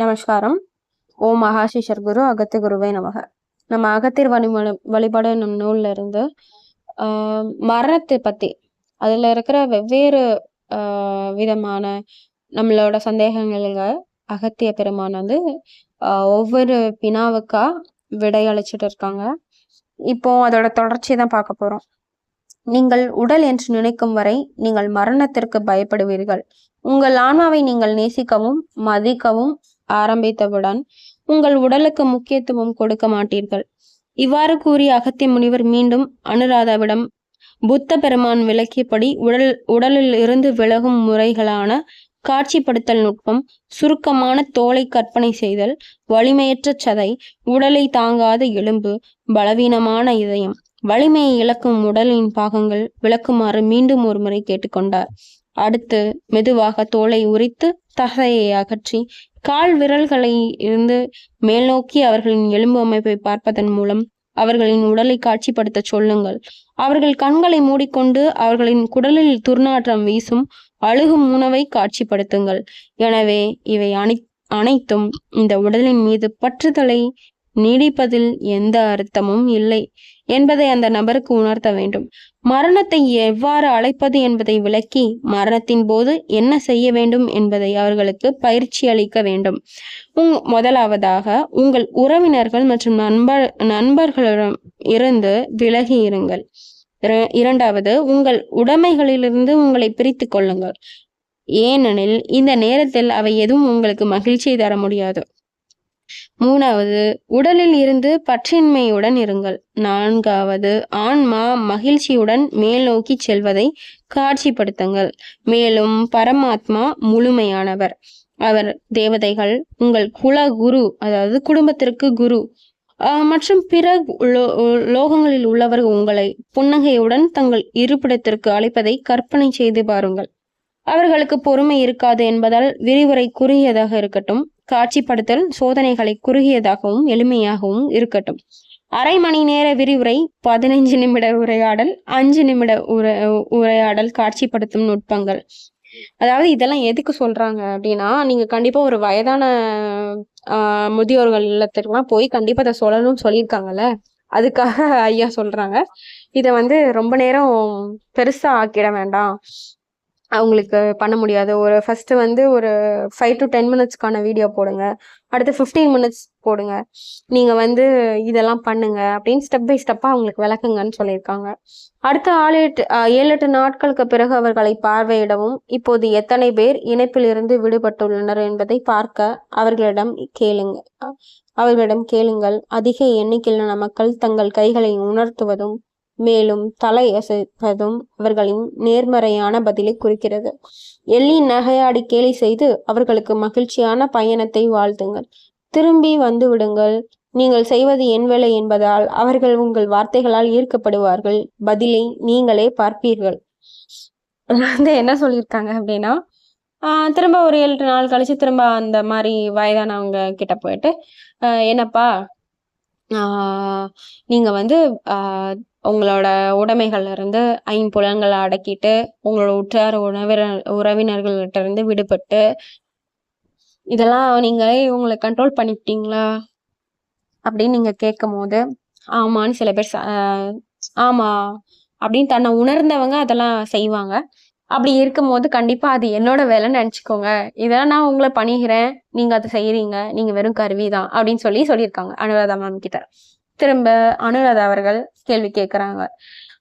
நமஸ்காரம். ஓம் மகாசிஷர் குரு அகத்திய குருவே நமக. நம்ம அகத்தியர் வழிபாடு வழிபாடு நம் நூல்ல இருந்து மரணத்தை பத்தி அதுல இருக்கிற வெவ்வேறு விதமான நம்மளோட சந்தேகங்களுக்கு அகத்திய பெருமான் வந்து ஒவ்வொரு வினாவுக்கா விடை இருக்காங்க. இப்போ அதோட தொடர்ச்சி தான் பார்க்க போறோம். நீங்கள் உடல் என்று நினைக்கும் வரை நீங்கள் மரணத்திற்கு பயப்படுவீர்கள். உங்கள் ஆன்மாவை நீங்கள் நேசிக்கவும் மதிக்கவும் ஆரம்பித்தவுடன் உங்கள் உடலுக்கு முக்கியத்துவம் கொடுக்க மாட்டீர்கள். இவ்வாறு கூறிய அகத்திய முனிவர் மீண்டும் அனுராதாவிடம் புத்த பெருமான் விளக்கியபடி உடல் உடலில் இருந்து விலகும் முறைகளான காட்சிப்படுத்தல் நுட்பம் சுருக்கமான தோலை கற்பனை செய்தல் வலிமையற்ற சதை உடலை தாங்காத எலும்பு பலவீனமான இதயம் வலிமையை இழக்கும் உடலின் பாகங்கள் விளக்குமாறு மீண்டும் ஒரு முறை கேட்டுக்கொண்டார். அடுத்து மெதுவாக தோலை உரித்து தசையை அகற்றி கால் விரல்களை இருந்து மேல் நோக்கி அவர்களின் எலும்பு அமைப்பை பார்ப்பதன் மூலம் அவர்களின் உடலை காட்சிப்படுத்த சொல்லுங்கள். அவர்கள் கண்களை மூடிக்கொண்டு அவர்களின் குடலில் துர்நாற்றம் வீசும் அழுகும் உணவை காட்சிப்படுத்துங்கள். எனவே இவை அனை அனைத்தும் இந்த உடலின் மீது பற்றுதலை நீடிப்பதில் எந்த அர்த்தமும் இல்லை. என்பதை அந்த நபருக்கு உணர்த்த வேண்டும். மரணத்தை எவ்வாறு அழைப்பது என்பதை விளக்கி மரணத்தின் போது என்ன செய்ய வேண்டும் என்பதை அவர்களுக்கு பயிற்சி அளிக்க வேண்டும். உங் முதலாவதாக உங்கள் உறவினர்கள் மற்றும் நண்பர் நண்பர்களிடம் இருந்து விலகி இருங்கள். இரண்டாவது உங்கள் உடைமைகளிலிருந்து உங்களை பிரித்து கொள்ளுங்கள். ஏனெனில் இந்த நேரத்தில் அவை எதுவும் உங்களுக்கு மகிழ்ச்சியை தர முடியாது. மூணாவது உடலில் இருந்து பற்றின்மையுடன் இருங்கள். நான்காவது ஆன்மா மகிழ்ச்சியுடன் மேல் நோக்கி செல்வதை காட்சிப்படுத்துங்கள். மேலும் பரமாத்மா முழுமையானவர். அவர் தேவதைகள் உங்கள் குல குரு அதாவது குடும்பத்திற்கு குரு. மற்றும் பிற லோகங்களில் உள்ளவர்கள் உங்களை புன்னகையுடன் தங்கள் இருப்பிடத்திற்கு அழைப்பதை கற்பனை செய்து பாருங்கள். அவர்களுக்கு பொறுமை இருக்காது என்பதால் விரிவுரை குறுகியதாக இருக்கட்டும். காட்சிப்படுத்தல் சோதனைகளை குறுகியதாகவும் எளிமையாகவும் இருக்கட்டும். அரை மணி நேர விரிவுரை பதினைஞ்சு நிமிட உரையாடல் அஞ்சு நிமிட உரை உரையாடல் காட்சிப்படுத்தும் நுட்பங்கள். அதாவது இதெல்லாம் எதுக்கு சொல்றாங்க அப்படின்னா நீங்க கண்டிப்பா ஒரு வயதான ஆஹ் முதியோர்கள் இல்லத்துக்குலாம் போய் கண்டிப்பா அதை சொல்லணும்னு சொல்லியிருக்காங்கல்ல? அதுக்காக ஐயா சொல்றாங்க. இதை வந்து ரொம்ப நேரம் பெருசா ஆக்கிட வேண்டாம். அவங்களுக்கு பண்ண முடியாது. ஒரு ஃபஸ்ட்டு வந்து ஒரு ஃபைவ் டு டென் மினிட்ஸ்க்கான வீடியோ போடுங்க. அடுத்து ஃபிஃப்டீன் மினிட்ஸ் போடுங்க. நீங்கள் வந்து இதெல்லாம் பண்ணுங்க அப்படின்னு ஸ்டெப் பை ஸ்டெப்பாக அவங்களுக்கு விளக்குங்கன்னு சொல்லியிருக்காங்க. அடுத்த ஆளு எட்டு ஏழு எட்டு நாட்களுக்கு பிறகு அவர்களை பார்வையிடவும் இப்போது எத்தனை பேர் இணைப்பிலிருந்து விடுபட்டுள்ளனர் என்பதை பார்க்க அவர்களிடம் கேளுங்க. அவர்களிடம் கேளுங்கள். அதிக எண்ணிக்கையிலான மக்கள் தங்கள் கைகளை உணர்த்துவதும் மேலும் தலை அசைப்பதும் அவர்களின் நேர்மறையான பதிலை குறிக்கிறது. எள்ளி நகையாடி கேலி செய்து அவர்களுக்கு மகிழ்ச்சியான பயணத்தை வாழ்த்துங்கள். திரும்பி வந்து விடுங்கள். நீங்கள் செய்வது என் வேலை என்பதால் அவர்கள் உங்கள் வார்த்தைகளால் ஈர்க்கப்படுவார்கள். பதிலை நீங்களே பார்ப்பீர்கள். வந்து என்ன சொல்லியிருக்காங்க அப்படின்னா திரும்ப ஒரு ஏழு நாள் கழிச்சு திரும்ப அந்த மாதிரி வயதானவங்க கிட்ட போயிட்டு என்னப்பா நீங்கள் வந்து உங்களோட உடைமைகள்ல இருந்து ஐம்புலங்களை அடக்கிட்டு உங்களோட உற்றார் உறவினர் உறவினர்கள்கிட்ட இருந்து விடுபட்டு இதெல்லாம் நீங்க உங்களை கண்ட்ரோல் பண்ணிக்கிட்டீங்களா? அப்படின்னு நீங்க கேட்கும் போது ஆமான்னு சில பேர் ஆமா அப்படின்னு தன்னை உணர்ந்தவங்க அதெல்லாம் செய்வாங்க. அப்படி இருக்கும்போது கண்டிப்பா அது என்னோட வேலைன்னு நினச்சிக்கோங்க. இதெல்லாம் நான் உங்களை பண்ணிக்கிறேன் நீங்க அதை செய்யறீங்க நீங்க வெறும் கருவி தான் அப்படின்னு சொல்லி சொல்லியிருக்காங்க அனுராதா மேம் கிட்ட. திரும்ப அனுராதா அவர்கள் கேள்வி கேட்குறாங்க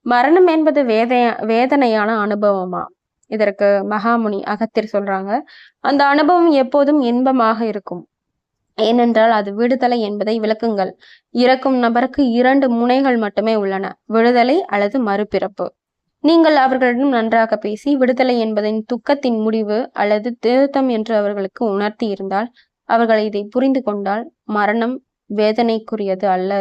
மரணம் என்பது வேதைய வேதனையான அனுபவமா? இதற்கு மகாமுனி அகத்தியர் சொல்றாங்க. அந்த அனுபவம் எப்போதும் இன்பமாக இருக்கும். ஏனென்றால் அது விடுதலை என்பதை விளக்குங்கள். இறக்கும் நபருக்கு இரண்டு முனைகள் மட்டுமே உள்ளன. விடுதலை அல்லது மறுபிறப்பு. நீங்கள் அவர்களிடம் நன்றாக பேசி விடுதலை என்பதின் துக்கத்தின் முடிவு அல்லது திருத்தம் என்று அவர்களுக்கு உணர்த்தி இருந்தால் அவர்கள் இதை புரிந்து கொண்டால் மரணம் வேதனைக்குரியது அல்ல.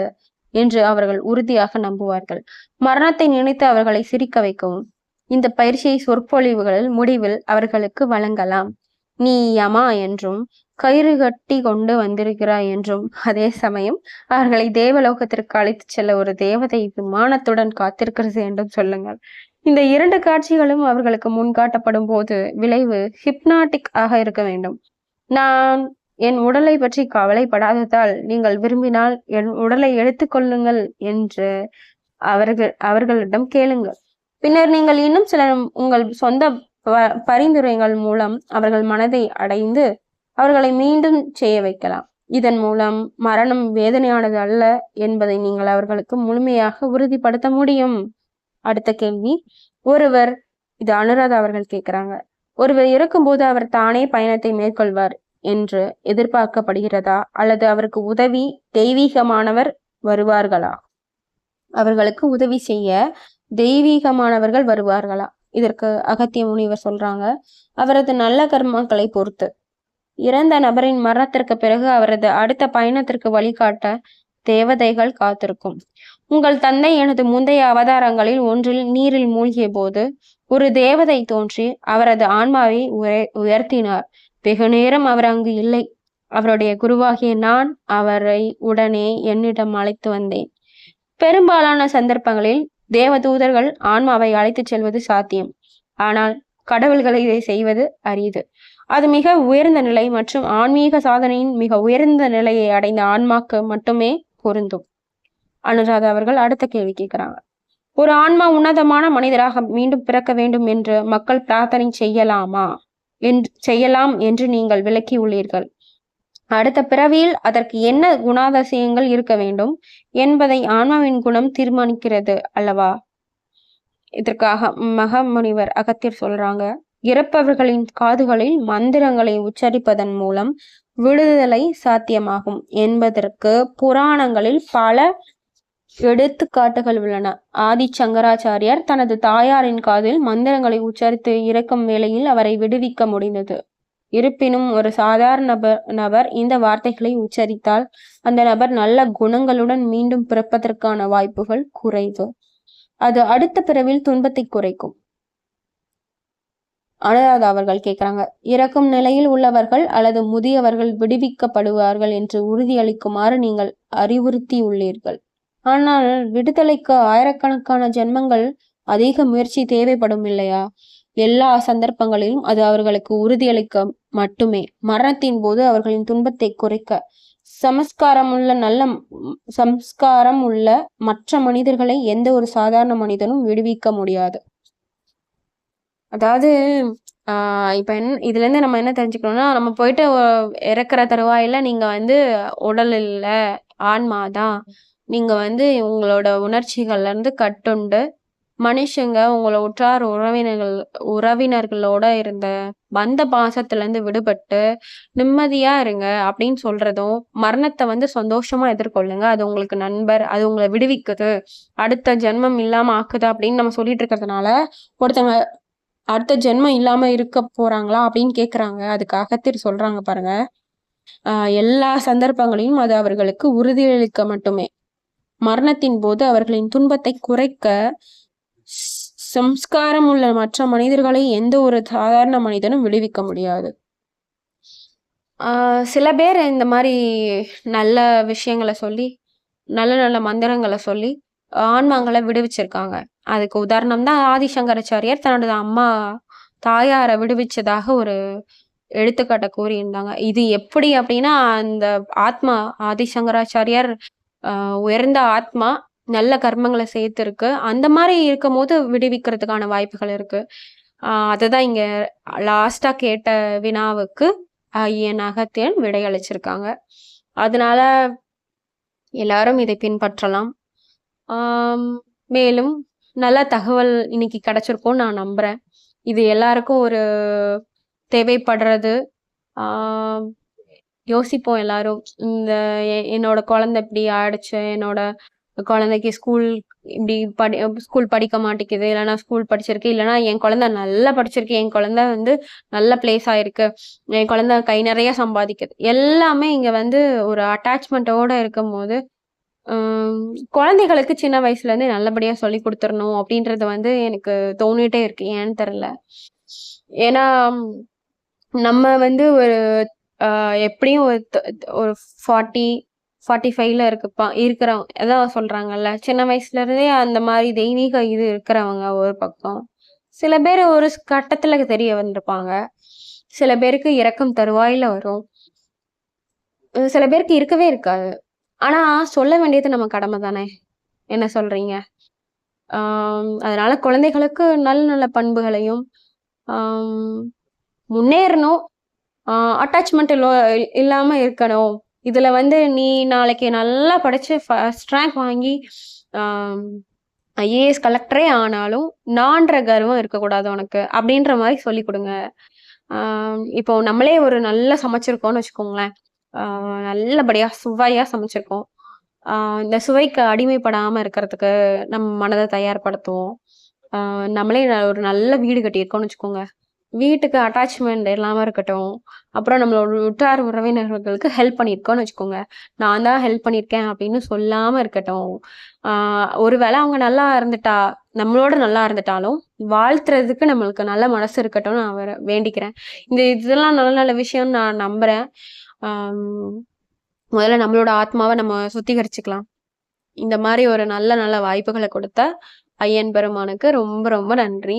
என்று அவர்கள் உறுதியாக நம்புவார்கள். மரணத்தை நினைத்து அவர்களை சிரிக்க வைக்கவும். இந்த பயிற்சியை சொற்பொழிவுகளில் முடிவில் அவர்களுக்கு வழங்கலாம். நீ யமா என்றும் கயிறு கட்டி கொண்டு வந்திருக்கிறாய் என்றும் அதே சமயம் அவர்களை தேவலோகத்திற்கு அழைத்து செல்ல ஒரு தேவதை விமானத்துடன் காத்திருக்கிறது என்றும் சொல்லுங்கள். இந்த இரண்டு காட்சிகளும் அவர்களுக்கு முன்காட்டப்படும் போது விளைவு ஹிப்னாட்டிக் ஆக இருக்க வேண்டும். நான் என் உடலை பற்றி கவலைப்படாததால் நீங்கள் விரும்பினால் என் உடலை எடுத்துக்கொள்ளுங்கள் என்று அவர்கள் அவர்களிடம் கேளுங்கள். பின்னர் நீங்கள் இன்னும் சில உங்கள் சொந்த பரிந்துரைகள் மூலம் அவர்கள் மனதை அடைந்து அவர்களை மீண்டும் செய்ய வைக்கலாம். இதன் மூலம் மரணம் வேதனையானது அல்ல என்பதை நீங்கள் அவர்களுக்கு முழுமையாக உறுதிப்படுத்த முடியும். அடுத்த கேள்வி. ஒருவர் இது அனுராதா அவர்கள் கேட்கிறாங்க. ஒருவர் இருக்கும்போது அவர் தானே பயணத்தை மேற்கொள்வார் என்று எதிர்பார்க்கப்படுகிறதா? அல்லது அவருக்கு உதவி தெய்வீகமானவர் வருவார்களா? அவர்களுக்கு உதவி செய்ய தெய்வீகமானவர்கள் வருவார்களா? இதற்கு அகத்திய முனிவர் சொல்றாங்க அவரது நல்ல கர்மங்களை பொறுத்து. இறந்த நபரின் மரணத்திற்கு பிறகு அவரது அடுத்த பயணத்திற்கு வழிகாட்ட தேவதைகள் காத்திருக்கும். உங்கள் தந்தை எனது முந்தைய அவதாரங்களில் ஒன்றில் நீரில் மூழ்கிய போது ஒரு தேவதை தோன்றி அவரது ஆன்மாவை உயர்த்தினார். வெகு நேரம் அவர் அங்கு இல்லை. அவருடைய குருவாகிய நான் அவரை உடனே என்னிடம் அழைத்து வந்தேன். பெரும்பாலான சந்தர்ப்பங்களில் தேவதூதர்கள் ஆன்மாவை அழைத்துச் செல்வது சாத்தியம். ஆனால் கடவுள்களை இதை செய்வது அரிது. அது மிக உயர்ந்த நிலை மற்றும் ஆன்மீக சாதனையின் மிக உயர்ந்த நிலையை அடைந்த ஆன்மாக்கு மட்டுமே பொருந்தும். அனுராதா அவர்கள் அடுத்த கேள்வி கேட்கிறாங்க. ஒரு ஆன்மா உன்னதமான மனிதராக மீண்டும் பிறக்க வேண்டும் என்று மக்கள் பிரார்த்தனை செய்யலாமா? என்று செய்யலாம் என்று நீங்கள் விளக்கி உள்ளீர்கள். அடுத்த பிறவியில் அதற்கு என்ன குணாதிசயங்கள் இருக்க வேண்டும் என்பதை ஆன்மாவின் குணம் தீர்மானிக்கிறது அல்லவா? இதற்காக மகமுனிவர் அகத்தியர் சொல்றாங்க இறப்பவர்களின் காதுகளில் மந்திரங்களை உச்சரிப்பதன் மூலம் விடுதலை சாத்தியமாகும் என்பதற்கு புராணங்களில் பல எடுத்துக்காட்டுகள் உள்ளன. ஆதி சங்கராச்சாரியார் தனது தாயாரின் காதில் மந்திரங்களை உச்சரித்து இறக்கும் வேளையில் அவரை விடுவிக்க முடிந்தது. இருப்பினும் ஒரு சாதாரண நபர் நபர் இந்த வார்த்தைகளை உச்சரித்தால் அந்த நபர் நல்ல குணங்களுடன் மீண்டும் பிறப்பதற்கான வாய்ப்புகள் குறைவு. அது அடுத்த பிறவில் துன்பத்தை குறைக்கும். அனுராதா அவர்கள் கேட்கிறாங்க இறக்கும் நிலையில் உள்ளவர்கள் அல்லது முதியவர்கள் விடுவிக்கப்படுவார்கள் என்று உறுதியளிக்குமாறு நீங்கள் அறிவுறுத்தியுள்ளீர்கள். ஆனால் விடுதலைக்கு ஆயிரக்கணக்கான ஜென்மங்கள் அதிக முயற்சி தேவைப்படும் இல்லையா? எல்லா சந்தர்ப்பங்களிலும் அது அவர்களுக்கு உறுதியளிக்க மட்டுமே. மரணத்தின் போது அவர்களின் துன்பத்தை குறைக்க சமஸ்காரம் உள்ள நல்ல சம்ஸ்காரம் உள்ள மற்ற மனிதர்களை எந்த ஒரு சாதாரண மனிதனும் விடுவிக்க முடியாது. அதாவது ஆஹ் இப்ப என் இதுல இருந்து நம்ம என்ன தெரிஞ்சுக்கணும்னா நம்ம போயிட்டு இறக்குற தருவாயில நீங்க வந்து உடல் இல்ல ஆன்மாதான் நீங்க வந்து உங்களோட உணர்ச்சிகள்ல இருந்து கட்டுண்டு மனுஷங்க உங்களை உற்றார் உறவினர்கள் உறவினர்களோட இருந்த வந்த பாசத்துலேருந்து விடுபட்டு நிம்மதியா இருங்க அப்படின்னு சொல்றதும் மரணத்தை வந்து சந்தோஷமா எதிர்கொள்ளுங்க. அது உங்களுக்கு நண்பர் அது உங்களை விடுவிக்குது. அடுத்த ஜென்மம் இல்லாம ஆக்குது அப்படின்னு நம்ம சொல்லிட்டு இருக்கிறதுனால ஒருத்தவங்க அடுத்த ஜென்மம் இல்லாம இருக்க போறாங்களா அப்படின்னு கேக்குறாங்க. அதுக்காக திரு சொல்றாங்க பாருங்க. எல்லா சந்தர்ப்பங்களையும் அது அவர்களுக்கு உறுதியளிக்க மட்டுமே. மரணத்தின் போது அவர்களின் துன்பத்தை குறைக்க சம்ஸ்காரம் உள்ள மற்ற மனிதர்களை எந்த ஒரு சாதாரண மனிதனும் விடுவிக்க முடியாது. சில பேர் இந்த மாதிரி நல்ல விஷயங்களை சொல்லி நல்ல நல்ல மந்திரங்களை சொல்லி ஆன்மாங்களை விடுவிச்சிருக்காங்க. அதுக்கு உதாரணம் தான் ஆதிசங்கராச்சாரியார் தன்னோட அம்மா தாயாரை விடுவிச்சதாக ஒரு எடுத்துக்காட்டை கூறியிருந்தாங்க. இது எப்படி அப்படின்னா அந்த ஆத்மா ஆதிசங்கராச்சாரியார் உயர்ந்த ஆத்மா நல்ல கர்மங்களை சேர்த்துருக்கு. அந்த மாதிரி இருக்கும் போது விடுவிக்கிறதுக்கான வாய்ப்புகள் இருக்கு. அதை தான் இங்க லாஸ்டா கேட்ட வினாவுக்கு ஐயன் அகத்தியன் விடையளிச்சிருக்காங்க அதனால எல்லாரும் இதை பின்பற்றலாம். மேலும் நல்ல தகவல் இன்னைக்கு கிடைச்சிருக்கும் நான் நம்புறேன். இது எல்லாருக்கும் ஒரு தேவைப்படுறது. யோசிப்போம் எல்லாரும். இந்த என்னோட குழந்தை இப்படி ஆயிடுச்சு என்னோட குழந்தைக்கு ஸ்கூல் இப்படி படி ஸ்கூல் படிக்க மாட்டேங்குது இல்லைன்னா ஸ்கூல் படிச்சிருக்கு இல்லைன்னா என் குழந்தை நல்லா படிச்சிருக்கு என் குழந்தை வந்து நல்ல பிளேஸ் ஆயிருக்கு என் குழந்தை கை நிறைய சம்பாதிக்குது. எல்லாமே இங்க வந்து ஒரு அட்டாச்மெண்ட்டோட இருக்கும் போது குழந்தைகளுக்கு சின்ன வயசுல இருந்து நல்லபடியா சொல்லி கொடுத்துடணும் அப்படின்றது வந்து எனக்கு தோணிட்டே இருக்கு. ஏன்னு தெரியல. ஏன்னா நம்ம வந்து ஒரு எப்படியும் ஒரு ஒரு ஃபார்ட்டி ஃபார்ட்டி ஃபைவ்ல இருக்குப்பா இருக்கிறவங்க அதான் சொல்றாங்கல்ல சின்ன வயசுல இருந்தே அந்த மாதிரி தெய்வீக இது இருக்கிறவங்க ஒரு பக்கம். சில பேர் ஒரு கட்டத்துல தெரிய வந்திருப்பாங்க. சில பேருக்கு இறக்கம் தருவாயில வரும். சில பேருக்கு இருக்கவே இருக்காது. ஆனா சொல்ல வேண்டியது நம்ம கடமை தானே? என்ன சொல்றீங்க? அதனால குழந்தைகளுக்கு நல்ல நல்ல பண்புகளையும் முன்னேறணும். அட்டாச்மெண்ட் இல்லாம இருக்கணும். இதில் வந்து நீ நாளைக்கு நல்லா படித்து ஃபஸ்ட் ரேங்க் வாங்கி ஐஏஎஸ் கலெக்டரே ஆனாலும் நான்ற கர்வம் இருக்கக்கூடாது உனக்கு. அப்படின்ற மாதிரி சொல்லி கொடுங்க. இப்போ நம்மளே ஒரு நல்லா சமைச்சிருக்கோம்னு வச்சுக்கோங்களேன். நல்லபடியாக சுவையாக சமைச்சிருக்கோம். இந்த சுவைக்கு அடிமைப்படாமல் இருக்கிறதுக்கு நம்ம மனதை தயார்படுத்துவோம். நம்மளே ந- ஒரு நல்ல வீடு கட்டியிருக்கோம்னு வச்சுக்கோங்க. வீட்டுக்கு அட்டாச்மெண்ட் இல்லாமல் இருக்கட்டும் அப்புறம் நம்மளோட உற்றார் உறவினர்களுக்கு ஹெல்ப் பண்ணியிருக்கோம்னு வச்சுக்கோங்க. நான் தான் ஹெல்ப் பண்ணியிருக்கேன் அப்படின்னு சொல்லாமல் இருக்கட்டும் ஒருவேளை அவங்க நல்லா இருந்துட்டா நம்மளோட நல்லா இருந்துட்டாலும் வாழ்த்துறதுக்கு நம்மளுக்கு நல்ல மனசு இருக்கட்டும்னு நான் வேண்டிக்கிறேன். இந்த இதெல்லாம் நல்ல நல்ல விஷயம்னு நான் நம்புகிறேன் முதல்ல நம்மளோட ஆத்மாவை நம்ம சுத்திகரிச்சுக்கலாம். இந்த மாதிரி ஒரு நல்ல நல்ல வாய்ப்புகளை கொடுத்த ஐயன் பெருமானுக்கு ரொம்ப ரொம்ப நன்றி.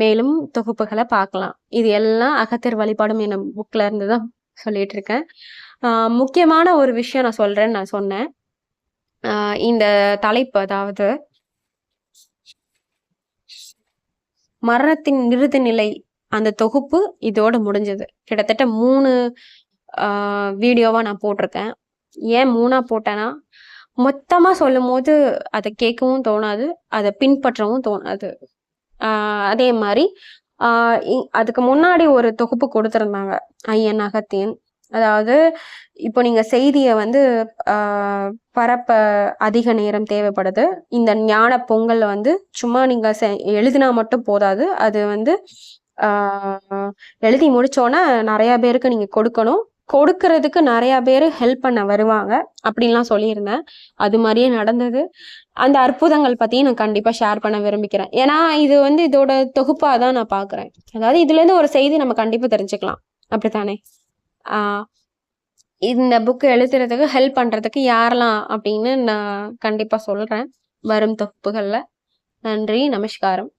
மேலும் தொகுப்புகளை பார்க்கலாம் இது எல்லாம் அகத்தியர் வழிபாடும் என்ன புக்ல இருந்து தான் சொல்லிட்டு இருக்கேன். முக்கியமான ஒரு விஷயம் நான் சொல்றேன்னு நான் சொன்னேன். இந்த தலைப்பு அதாவது மரணத்தின் இறுதி நிலை அந்த தொகுப்பு இதோட முடிஞ்சது. கிட்டத்தட்ட மூணு வீடியோவா நான் போட்டிருக்கேன். ஏன் மூணா போட்டேன்னா மொத்தமா சொல்லும் போது அதை கேட்கவும் தோணாது அதை பின்பற்றவும் தோணாது. அதே மாதிரி இ- அதுக்கு முன்னாடி ஒரு தொகுப்பு கொடுத்துருந்தாங்க. ஐயன் அகத்தியன். அதாவது இப்போ நீங்க செய்தியை வந்து பரப்ப அதிக நேரம் தேவைப்படுது. இந்த ஞான பொங்கல் வந்து சும்மா நீங்க செ- எழுதினா மட்டும் போதாது. அது வந்து எழுதி முடிச்சோன்னா நிறைய பேருக்கு நீங்க கொடுக்கணும். கொடுக்கறதுக்கு நிறைய பேர் ஹெல்ப் பண்ண வருவாங்க. அப்படின்லாம் சொல்லியிருந்தேன். அது மாதிரியே நடந்தது. அந்த அற்புதங்கள் பற்றியும் நான் கண்டிப்பாக ஷேர் பண்ண விரும்பிக்கிறேன். ஏன்னா இது வந்து இதோட தொகுப்பாக தான் நான் பார்க்குறேன் அதாவது இதுலேருந்து ஒரு செய்தி நம்ம கண்டிப்பாக தெரிஞ்சுக்கலாம். அப்படித்தானே? இந்த புக்கு எழுதுறதுக்கு ஹெல்ப் பண்ணுறதுக்கு யாரெல்லாம் அப்படின்னு நான் கண்டிப்பாக சொல்கிறேன் வரும் தொகுப்புகளில். நன்றி நமஸ்காரம்.